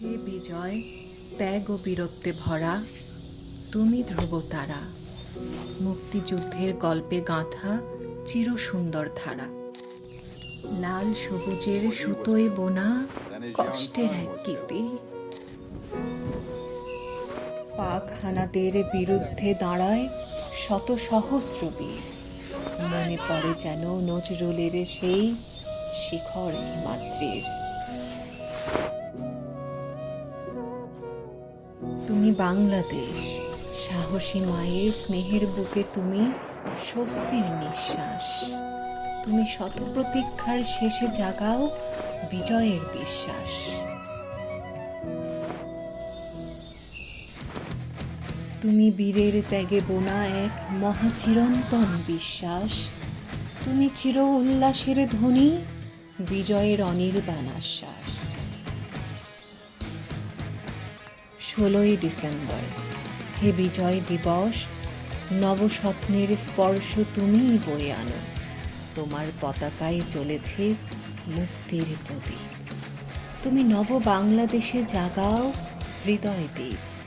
হে বিজয়, ত্যাগ ও বীরত্বে ভরা, তুমি ধ্রুব তারা। মুক্তিযুদ্ধের গল্পে গাঁথা চির সুন্দর ধারা। লাল সবুজের সুতোয় বোনা কষ্টের এক গীতি। পাক হানাদের বিরুদ্ধে দাঁড়ায় শত সহস্র বীর। মনে পড়ে যেন নজরুলের সেই শিখর হিমাদ্রির। তুমি বাংলাদেশ। সাহসী মায়ের স্নেহের বুকে তুমি স্বস্তির নিঃশ্বাস। তুমি শত প্রতীক্ষার শেষে জাগাও বিজয়ের বিশ্বাস। তুমি বীরের ত্যাগে বোনা এক মহাচিরন্তন বিশ্বাস। তুমি চির উল্লাসের ধ্বনি বিজয়ের অনির্বাণ আশ্বাস। ষোলোই ডিসেম্বর। হে বিজয় দিবস, নবস্বপ্নের স্পর্শ তুমিই বয়ে আনো। তোমার পতাকায় চলেছে মুক্তির প্রদীপ। তুমি নব বাংলাদেশে জাগাও হৃদয় দ্বীপ।